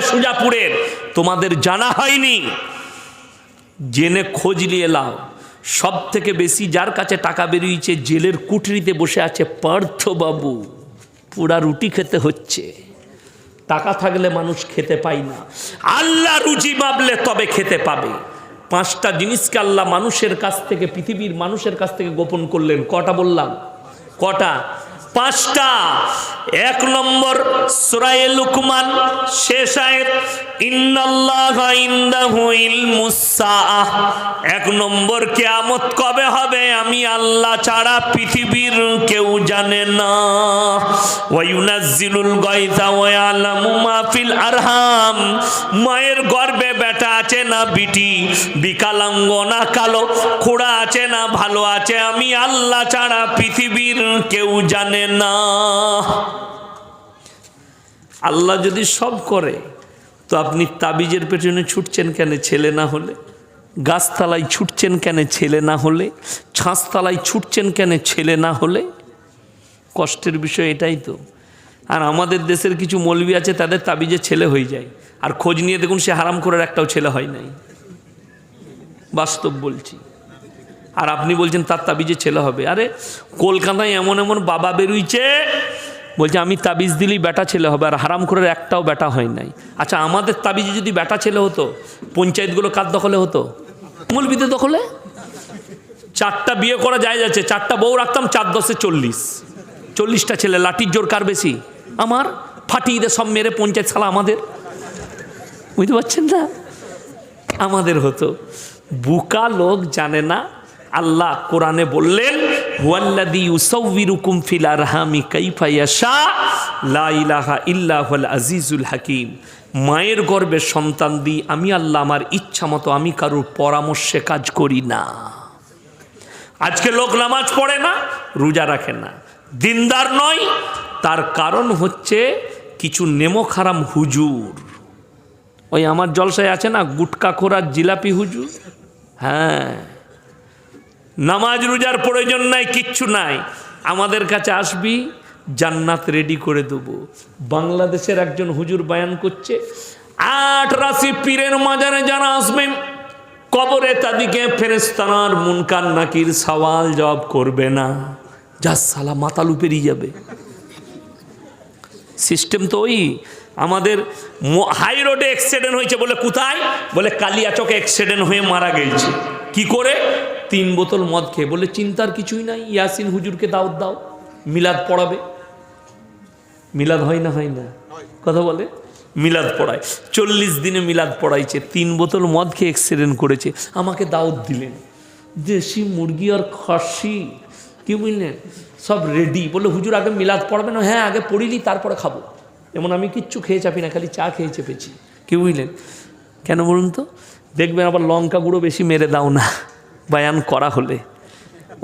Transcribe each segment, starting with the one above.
হবে সুজাপুরের। তোমাদের জানা হয়নি। জেনে খোঁজ নিয়ে লাও সব থেকে বেশি যার কাছে টাকা বেরিয়েছে, জেলের কুঠরিতে বসে আছে পার্থবাবু। পুরা রুটি খেতে হচ্ছে। টাকা থাকলে মানুষ খেতে পায় না। আল্লাহ রুচি ভাবলে তবে খেতে পাবে। পাঁচটা জিনিসকে আল্লাহ মানুষের কাছ থেকে, পৃথিবীর মানুষের কাছ থেকে গোপন করলেন। কটা বললাম? কটা? পাঁচটা। এক নম্বর সুরায়ে লুকমান, শেষ ইলমুস এক নম্বর, কিয়ামত কবে হবে আমি আল্লাহ ছাড়া পৃথিবীর কেউ জানে না। আরহাম। মায়ের গর্ভে বেটা আছে না বিটি? বিকালাঙ্গ না কালো, খোড়া আছে না ভালো আছে। আমি আল্লাহ ছাড়া পৃথিবীর কেউ জানে না। আল্লাহ যদি সব করে, তো আপনি তাবিজের পেছনে ছুটছেন কেন ছেলে না হলে? গাছতলায় ছুটছেন কেন ছেলে না হলে? ছাঁচতলায় ছুটছেন কেন ছেলে না হলে? কষ্টের বিষয় এটাই তো। আর আমাদের দেশের কিছু মৌলবি আছে, তাদের তাবিজে ছেলে হয়ে যায়। আর খোঁজ নিয়ে দেখুন, সে হারাম করার একটাও ছেলে হয় নাই। বাস্তব বলছি। আর আপনি বলছেন তার তাবিজে ছেলে হবে। আরে, কলকাতায় এমন এমন বাবা বেরুইছে, বলছে আমি তাবিজ দিলেই বেটা ছেলে হবে আর হারাম করে একটাও বেটা হয় নাই। আচ্ছা আমাদের তাবিজে যদি বেটা ছেলে হতো, পঞ্চায়েতগুলো কার দখলে হতো? মূলবিদের দখলে? চারটা বিয়ে করা যায় যাচ্ছে, চারটা বউ রাখতাম, চার দশে চল্লিশ। চল্লিশটা ছেলে, লাঠির জোর কার বেশি? আমার? ফাটিয়ে দে, সব মেরে পঞ্চায়েত সালা আমাদের। বুঝতে পারছেন না? আমাদের হতো। বুকা লোক জানে না আল্লাহ কোরআনে বললেন হুয়াল্লাদি লা ইলাহা আজিজুল হাকিম। মায়ের গর্ভে সন্তান দিই, আমি আল্লাহ আমার ইচ্ছা মতো আমি কারোর পরামর্শে কাজ করি না। আজকে লোক নামাজ পড়ে না, রোজা রাখে না। দিনদার নয়, তার কারণ হচ্ছে কিছু নেমখারাম হুজুর। ওই আমার জলসায় আছে না, গুটকা খোরার জিলাপি হুজুর? হ্যাঁ। নামাজ রোজার প্রয়োজন নাই, কিচ্ছু নাই। আমাদের কাছে আসবি, জান্নাত রেডি করে দেবো। বাংলাদেশের একজন হুজুর বায়ান করছে, আট রাশি পীরের মাজারে যারা আসবেন কবরে তাদিকে ফেরেস্তানার মুনকার নাকির সওয়াল জবাব করবে না। যা সালা মাতালু পেরিয়ে যাবে। সিস্টেম তো ওই, আমাদের হাই রোডে অ্যাক্সিডেন্ট হয়েছে বলে কোথায়? বলে কালিয়াচকে অ্যাক্সিডেন্ট হয়ে মারা গেছে। কি করে? তিন বোতল মদ খেয়ে বলে চিন্তার কিছুই নাই, ইয়াসিন হুজুরকে দাওয়াত দাও, মিলাদ পড়াবে। মিলাদ হয় না হয় না? কথা বলে? মিলাদ পড়ায়। চল্লিশ দিনে মিলাদ পড়াইছে, তিন বোতল মদ খেয়ে অ্যাক্সিডেন্ট করেছে। আমাকে দাওয়াত দিলেন। দেশি মুরগি আর খাসি, কি বুঝলেন? সব রেডি বলে হুজুর, আগে মিলাদ পড়বে না হ্যাঁ আগে পড়িলি, তারপরে খাব। এমন আমি কিচ্ছু খেয়ে চাপি না, খালি চা খেয়ে চেপেছি। কি বুঝলেন? কেন বলুন তো? দেখবেন আবার লঙ্কা গুঁড়ো বেশি মেরে দাও না, বায়ান করা হলে।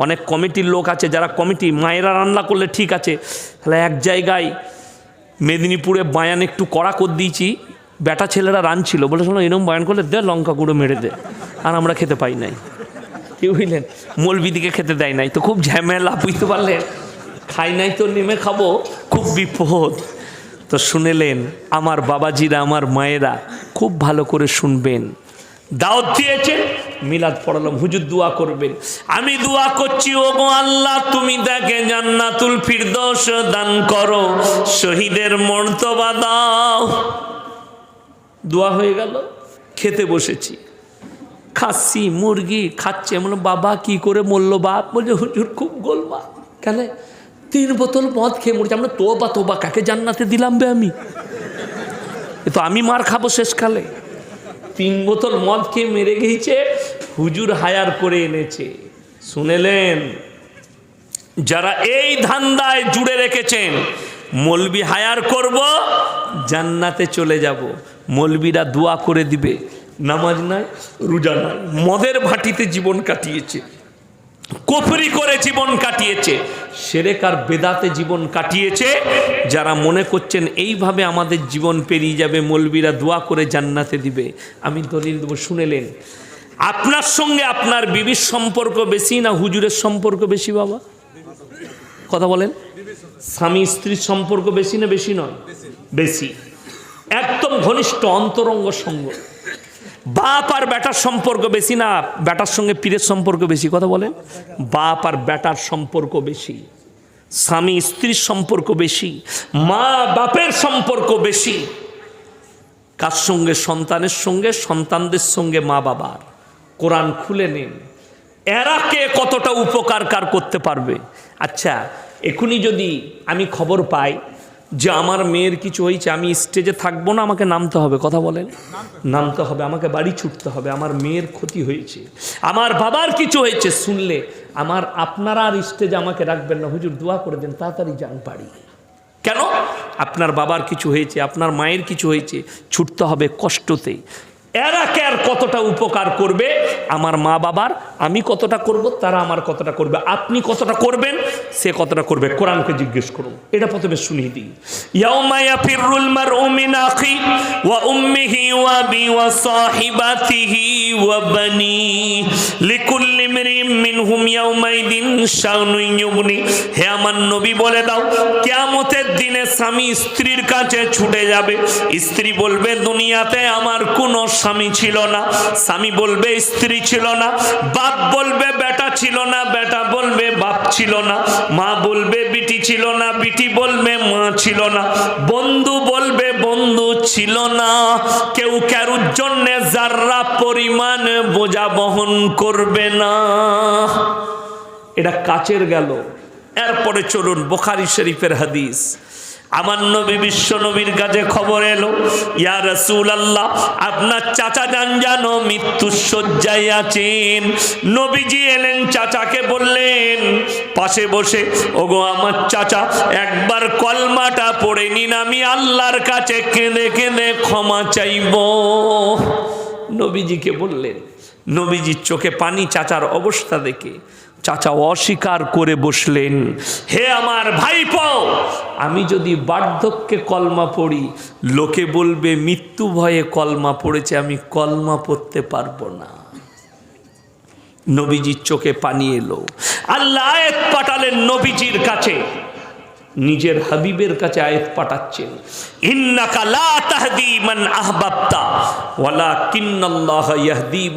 অনেক কমিটির লোক আছে যারা কমিটি, মায়েরা রান্না করলে ঠিক আছে। তাহলে এক জায়গায় মেদিনীপুরে বায়ান একটু কড়া করে দিয়েছি, বেটা ছেলেরা রানছিল বলে শোনো এরকম বায়ান করলে দে লঙ্কা গুঁড়ো মেরে দে, আর আমরা খেতে পাই নাই। কি বুঝলেন? মলবিদিকে খেতে দেয় নাই। তো খুব ঝামেলা, বুঝতে পারলেন? খাই নাই তো, নেমে খাব। খুব বিপদ। তো শুনেলেন, আমার বাবাজিরা, আমার মায়েরা খুব ভালো করে শুনবেন। দাওয়াত দিয়েছেন, মিলাদ পড়ালাম, হুজুর দোয়া করবেন। আমি দোয়া করছি ও গো আল্লাহ, তুমি দেখে জান্নাতুল ফিরদৌস দান করো, শহীদের মর্তবা দাও। দোয়া হয়ে গেল, খেতে বসেছি। খাচ্ছি, মুরগি খাচ্ছে বললাম, বাবা, কি করে মরলো বাপ? বলছে, হুজুর, খুব গোলমা কেন? তিন বোতল মদ খেয়ে মরছে। আমরা তোবা তোবা, কাকে জান্নাতে দিলাম বে আমি? এ তো আমি মার খাব শেষকালে। তিন বোতল মদ খেয়ে মেরে গিয়েছে হুজুর হায়ার করে এনেছে। শুনেলেন? যারা এই ধান্দায় জুড়ে রেখেছেন, মলবি হায়ার করব, জান্নাতে চলে যাব। মলবিরা দোয়া করে দিবে। নামাজ নাই, রোজা নাই, মদের ভাটিতে জীবন কাটিয়েছে। কফরি করে জীবন কাটিয়েছে। সেরেকার বেদাতে জীবন কাটিয়েছে। যারা মনে করছেন, এইভাবে আমাদের জীবন পেরিয়ে যাবে, মলবিরা দোয়া করে জান্নাতে দিবে। আমি দলিল দেবো শুনেলেন আপনার সঙ্গে আপনার বিবির সম্পর্ক বেশি না হুজুরের সম্পর্ক বেশি, বাবা? কথা বলেন। স্বামী স্ত্রীর সম্পর্ক বেশি না বেশি নয়? বেশি। একদম ঘনিষ্ঠ অন্তরঙ্গ সঙ্গ। বাপ আর বেটার সম্পর্ক বেশি না? বেটার সঙ্গে পীরের সম্পর্ক বেশি? কথা বলেন। বাপ আর বেটার সম্পর্ক বেশি। স্বামী স্ত্রীর সম্পর্ক বেশি। মা বাপের সম্পর্ক বেশি। কার সঙ্গে? সন্তানের সঙ্গে, সন্তানদের সঙ্গে মা বাবার। কোরআন খুলে নিন। এরা কে কতটা উপকার কার করতে পারবে? আচ্ছা এখনই যদি আমি খবর পাই যে আমার মেয়ের কিছু হয়েছে, আমি স্টেজে থাকব না, আমাকে নামতে হবে। কথা বলেন। নামতে হবে, আমাকে বাড়ি ছুটতে হবে। আমার মেয়ের ক্ষতি হয়েছে। আমার বাবার কিছু হয়েছে, শুনলে। আমার আপনারা আর স্টেজে আমাকে রাখবেন না। হুজুর, দোয়া করে দেন, তাড়াতাড়ি যান বাড়ি। কেন? আপনার বাবার কিছু হয়েছে, আপনার মায়ের কিছু হয়েছে। ছুটতে হবে কষ্টতে। এরা কে আর কতটা উপকার করবে? আমার মা বাবার, আমি কতটা করব, তারা আমার কতটা করবে, আপনি কতটা করবেন, সে কতটা করবে? কোরআনকে জিজ্ঞেস করুন। এটা প্রথমে শুনিয়ে দিই। ইয়াউমায়া ফিরুল মার মিন আখি ওয়া উম্মিহি ওয়া বি ওয়া সাহিবাতিহি ওয়া বানি লিকুল্লি আমার নবী, বলে দাও দিনে স্বামী স্ত্রীর কাছে ছুটে যাবে। স্ত্রী বলবে, দুনিয়াতে আমার কোনো স্বামী ছিল না। স্বামী বলবে, স্ত্রী ছিল না। বাপ বলবে, বেটা ছিল না। বেটা বলবে, বাপ ছিল না। মা বলবে, বিটি ছিল না। বিটি বলবে, মা ছিল না। বন্ধু বলবে, বন্ধু ছিল না। কেউ কারুর জন্য যার্রা পরিমাণ বোঝা বহন করবে না। এটা কাচের গেল। এরপরে চলুন বোখারি শরীফের হাদিস। আমার নবী বিশ্ব নবীর কাছে খবর এলো, ইয়া রসুল আল্লাহ আপনার চাচা যান জানো মৃত্যুর শয্যায় আছেন। নবীজি এলেন চাচাকে বললেন, পাশে বসে, ওগো আমার চাচা, একবার কলমাটা পড়ে নিন, আমি আল্লাহর কাছে কেঁদে কেঁদে ক্ষমা চাইব। নবীজিকে বললেন, নবীজির চোখে পানি, চাচার অবস্থা দেখে চাচা অস্বীকার করে বসলেন, হে আমার ভাইপো, আমি যদি বার্ধক্যে কলমা পড়ি, লোকে বলবে, মৃত্যু ভয়ে কলমা পড়েছে, আমি কলমা পড়তে পারব না। নবীজির চোখে পানি এলো। আল্লাহ পাঠালেন নবীজির কাছে। নিজের হাবিবের কাছে আয়াত পাঠাচ্ছেন। ইয়াহদি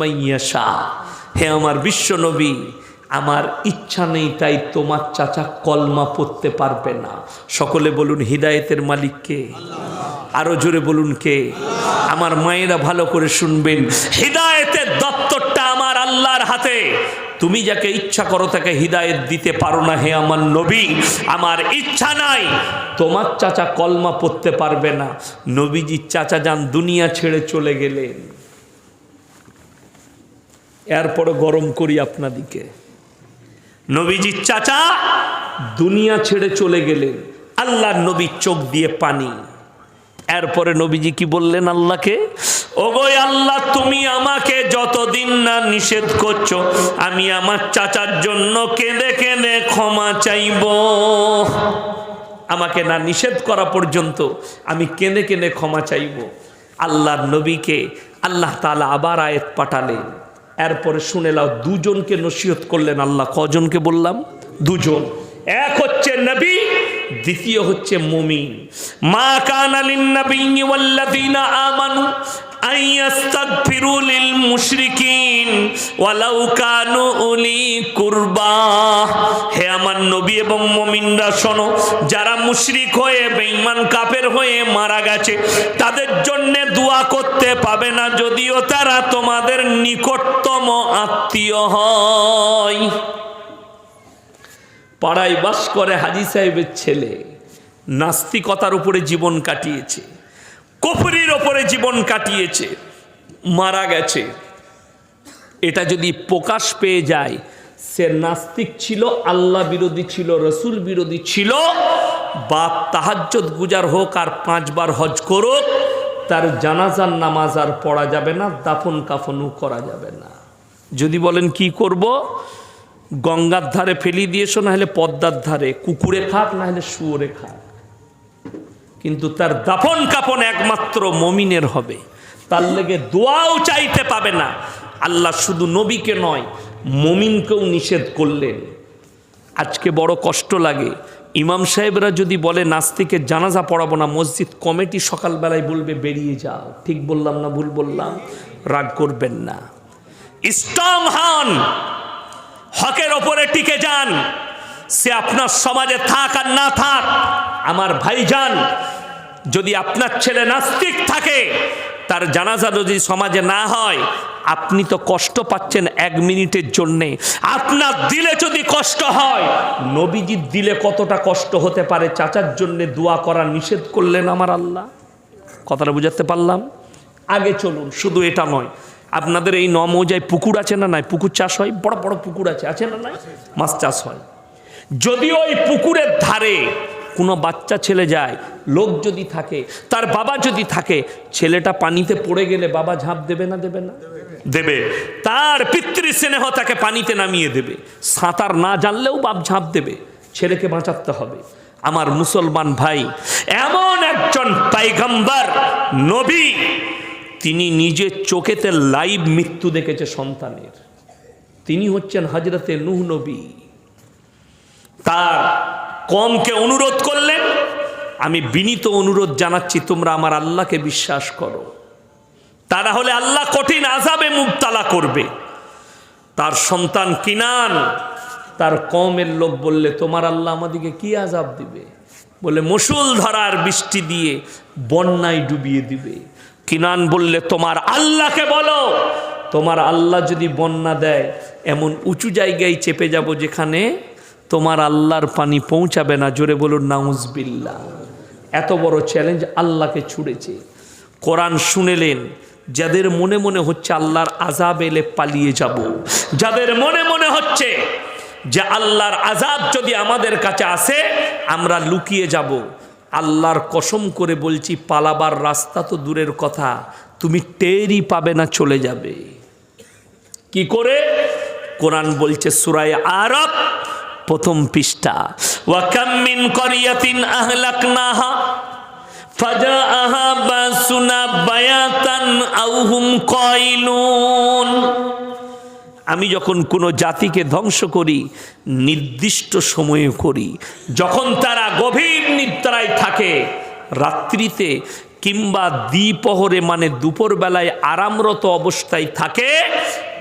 হে আমার বিশ্ব নবী আমার ইচ্ছা নেই তাই তোমার চাচা কলমা পড়তে পারবে না। সকলে বলুন, হিদায়েতের মালিককে আরও জোরে বলুন, কে? আমার মায়েরা ভালো করে শুনবেন। হিদায়েতের দপ্তরটা আমার আল্লাহর হাতে। তুমি যাকে ইচ্ছা করো তাকে হিদায়েত দিতে পারো না হে আমার নবী। আমার ইচ্ছা নাই। তোমার চাচা কলমা পড়তে পারবে না। নবীজির চাচা যান দুনিয়া ছেড়ে চলে গেলেন। এরপরে গরম করি আপনাদিকে। নবীজির চাচা দুনিয়া ছেড়ে চলে গেলেন। আল্লাহর নবীর চোখ দিয়ে পানি। এরপরে নবীজি কি বললেন আল্লাহকে? ওগো আল্লাহ, তুমি আমাকে যতদিন না নিষেধ করছ, আমি আমার চাচার জন্য কেঁদে কেঁদে ক্ষমা চাইব। আমাকে না নিষেধ করা পর্যন্ত আমি কেঁদে কেঁদে ক্ষমা চাইব। আল্লাহর নবীকে আল্লাহ তালা আবার আয়াত পাঠালেন। এরপরে শুনে লাও দুজনকে নসিহত করলেন আল্লাহ। কজনকে বললাম? দুজন। এক হচ্ছে নবী দ্বিতীয় হচ্ছে মুমিন। মা কান আলিন নবী ওয়াল্লাযীনা আমানু আন ইস্তাগফিরু লিল মুশরিকিন ওয়ালাউ কানু উলি কুরবা। হে আমার নবী এবং মুমিনরা শোনো, যারা মুশরিক হয়ে, বেঈমান কাফের হয়ে মারা গেছে, তাদের জন্য দোয়া করতে পাবে না, যদিও তারা তোমাদের নিকটতম আত্মীয় হয়। পাড়ায় বাস করে হাজি সাহেবের ছেলে। নাস্তিকতার উপরে জীবন কাটিয়েছে। কফরির ওপরে জীবন কাটিয়েছে। মারা গেছে। এটা যদি প্রকাশ পেয়ে যায়, সে নাস্তিক ছিল, আল্লাহ বিরোধী ছিল, রসুল বিরোধী ছিল, বাপ তাহাজ্জত গুজার হোক আর পাঁচবার হজ করুক, তার জানাজার নামাজ আর পড়া যাবে না দাফন কাফনও করা যাবে না। যদি বলেন কি করব? গঙ্গার ধারে ফেলি দিয়েছ না হলে পদ্মার ধারে, কুকুরে খাক না হলে শুয়োরে খাক। কিন্তু তার দাফন কাপন একমাত্র মমিনের হবে। তার লেগে দোয়াও চাইতে পাবে না। আল্লাহ শুধু নবীকে নয়, মমিনকেও নিষেধ করলেন। আজকে বড় কষ্ট লাগে। ইমাম সাহেবরা যদি বলে, নাস্তিকের জানাজা পড়াবো না, মসজিদ কমিটি সকালবেলায় বলবে, বেরিয়ে যাও। ঠিক বললাম না, ভুল বললাম। রাগ করবেন না। স্ট্রং হন! হকের ওপরে টিকে যান। সে আপনার সমাজে থাক আর না থাক, আমার ভাইজান, যদি আপনার ছেলে নাস্তিক থাকে, তার জানাজা যদি সমাজে না হয়, আপনি তো কষ্ট পাচ্ছেন এক মিনিটের জন্যে। আপনার দিলে যদি কষ্ট হয়, নবীজির দিলে কতটা কষ্ট হতে পারে, চাচার জন্যে দোয়া করা নিষেধ করলেন আমার আল্লাহ। কথাটা বুঝাতে পারলাম? আগে চলুন, শুধু এটা নয়। আপনাদের এই ন মৌজায় পুকুর আছে না নাই? পুকুর চাষ হয়? বড় বড় পুকুর আছে। আছে না নাই? মাছ চাষ হয়। যদি ওই পুকুরের ধারে কোনো বাচ্চা ছেলে যায়, লোক যদি থাকে, তার বাবা যদি থাকে, ছেলেটা পানিতে পড়ে গেলে বাবা ঝাঁপ দেবে না দেবে না? দেবে। তার পিতৃ স্নেহ তাকে পানিতে নামিয়ে দেবে। সাঁতার না জানলেও বাপ ঝাঁপ দেবে। ছেলেকে বাঁচাতে হবে। আমার মুসলমান ভাই, এমন একজন পাইগাম্বার, নবী তিনি নিজের চোখেতে লাইভ মৃত্যু দেখেছে সন্তানের। তিনি হচ্ছেন হাজরতে নুহ নবী। তার কমকে অনুরোধ করলেন, আমি বিনীত অনুরোধ জানাচ্ছি, তোমরা আমার আল্লাহকে বিশ্বাস করো। তারা হলে আল্লাহ কঠিন আজাবে মুবতালা করবে। তার সন্তান কিনান, তার কমের লোক বললে, তোমার আল্লাহ আমাদেরকে কি আজাব দিবে? বলে মুসুল ধরার বৃষ্টি দিয়ে বন্যায় ডুবিয়ে দিবে। কিনান বললে, তোমার আল্লাহকে বলো। তোমার আল্লাহ যদি বন্যা দেয়, এমন উঁচু জায়গায় চেপে যাব যেখানে তোমার আল্লাহর পানি পৌঁছাবে না। জোরে বলুন নাউজবিল্লা এত বড় চ্যালেঞ্জ আল্লাহকে ছুড়েছে। কোরআন শুনেলেন, যাদের মনে মনে হচ্ছে আল্লাহর আজাব এলে পালিয়ে যাব, যাদের মনে মনে হচ্ছে যে আল্লাহর আজাব যদি আমাদের কাছে আসে, আমরা লুকিয়ে যাব আল্লাহর কসম করে বলছি, পালাবার রাস্তা তো দূরের কথা, তুমি টেরই পাবে না চলে যাবে। কি করে? কোরআন বলছে, সুরায় আরব প্রথম পৃষ্ঠা। ওয়াকাম মিন করিয়াতিন আহলাকনাহা, ফাজাআহা বাসুনা বায়াতান আও হুম কাইলুন। আমি যখন কোনো জাতিকে ধ্বংস করি, নির্দিষ্ট সময়ে করি, যখন তারা গভীর নিদ্রায় থাকে। রাত্রিতে কিংবা দ্বিপহরে মানে দুপুরবেলায় আরামরত অবস্থায় থাকে।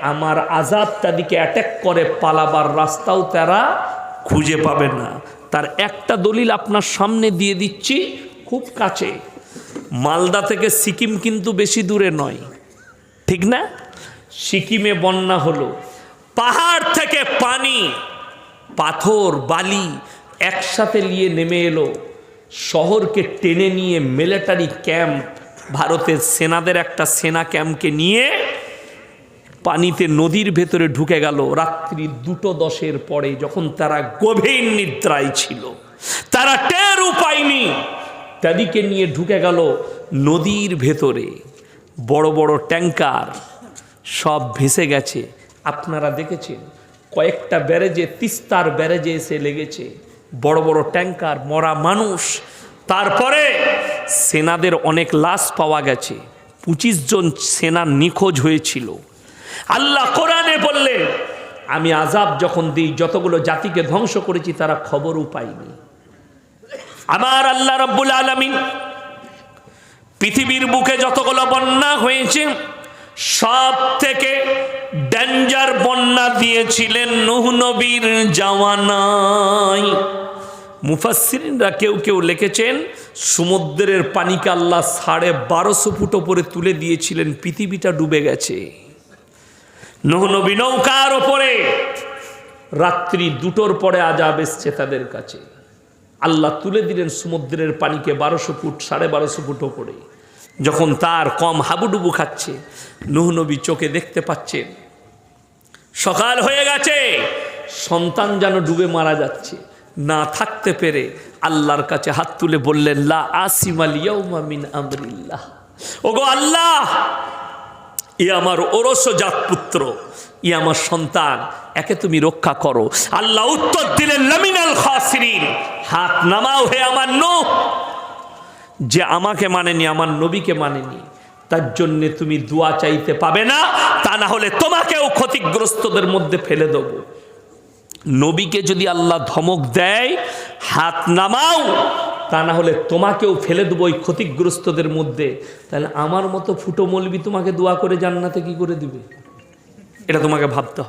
আমার আজাদ তাদেরকে অ্যাটাক করে, পালাবার রাস্তাও তারা খুঁজে পাবে না। তার একটা দলিল আপনার সামনে দিয়ে দিচ্ছি, খুব কাছে। মালদা থেকে সিকিম কিন্তু বেশি দূরে নয়। ঠিক না? সিকিমে বন্যা হলো। পাহাড় থেকে পানি, পাথর, বালি একসাথে নিয়ে নেমে এলো। শহরকে টেনে নিয়ে মিলিটারি ক্যাম্প ভারতের সেনাদের একটা সেনা ক্যাম্পকে নিয়ে পানিতে নদীর ভেতরে ঢুকে গেল। রাত্রি দুটো দশের পরে যখন তারা গভীর নিদ্রায় ছিল, তারা টের পায়নি তাদিকে নিয়ে ঢুকে গেল নদীর ভেতরে। বড় বড় ট্যাঙ্কার সব ভেসে গেছে। আপনারা দেখেছেন, কয়েকটা ব্যারেজে, তিস্তার ব্যারেজে এসে লেগেছে। বড় বড় ট্যাঙ্কার, মরা মানুষ। তারপরে সেনাদের অনেক লাশ পাওয়া গেছে। পঁচিশ জন সেনা নিখোঁজ হয়েছিল। আল্লাহ কোরআনে বললেন আমি আজাব যখন দিই, যতগুলো জাতিকে ধ্বংস করেছি, তারা খবরও পাইনি আমার আল্লাহ রব্বুল আলমিন পৃথিবীর বুকে যতগুলো বন্যা হয়েছে সব থেকে ডেঞ্জার বন্যা দিয়েছিলেন নুহ নবীর জাওয়ানায় মুফাসসিরিনরা কেউ কেউ লিখেছেন, সমুদ্রের পানিকে আল্লাহ সাড়ে বারোশো ফুট ওপরে তুলে দিয়েছিলেন, পৃথিবীটা ডুবে গেছে। নুহ নবী নৌকার ওপরে, রাত্রি দুটোর পরে আজাব এসছে তাদের কাছে। আল্লাহ তুলে দিলেন সমুদ্রের পানিকে বারোশো ফুট, সাড়ে বারোশো ফুট ওপরে। যখন তার কম হাবুডুবু খাচ্ছে, নুহ নবী চোখে দেখতে পাচ্ছেন সকাল হয়ে গেছে, সন্তান যেন ডুবে মারা যাচ্ছে, না থাকতে পেরে আল্লাহর কাছে হাত তুলে বললেন, লা আসিম আল ইয়াউমা মিন আমরিল্লাহ। ওগো আল্লাহ ই আমার ওরস জাত পুত্র ই আমার সন্তান, একে তুমি রক্ষা করো। আল্লাহ উত্তর দিলেন, লামিনাল খাসিরিন। হাত নামাও হে আমার নূহ। যে আমাকে মানেনি, আমার নবীকে মানেনি, তার জন্য তুমি দোয়া চাইতে পাবে না, তা না হলে তোমাকেও ক্ষতিগ্রস্তদের মধ্যে ফেলে দেব। নবীকে যদি আল্লাহ ধমক দেয়, হাত নামাও, তা না হলে তোমাকেও ফেলে দেবো ওই ক্ষতিগ্রস্তদের মধ্যে। তাহলে আমার মতো ফুটো মলবি তোমাকে দোয়া করে জান্নাতে কি করে দিবে? এটা তোমাকে ভাবতে হবে।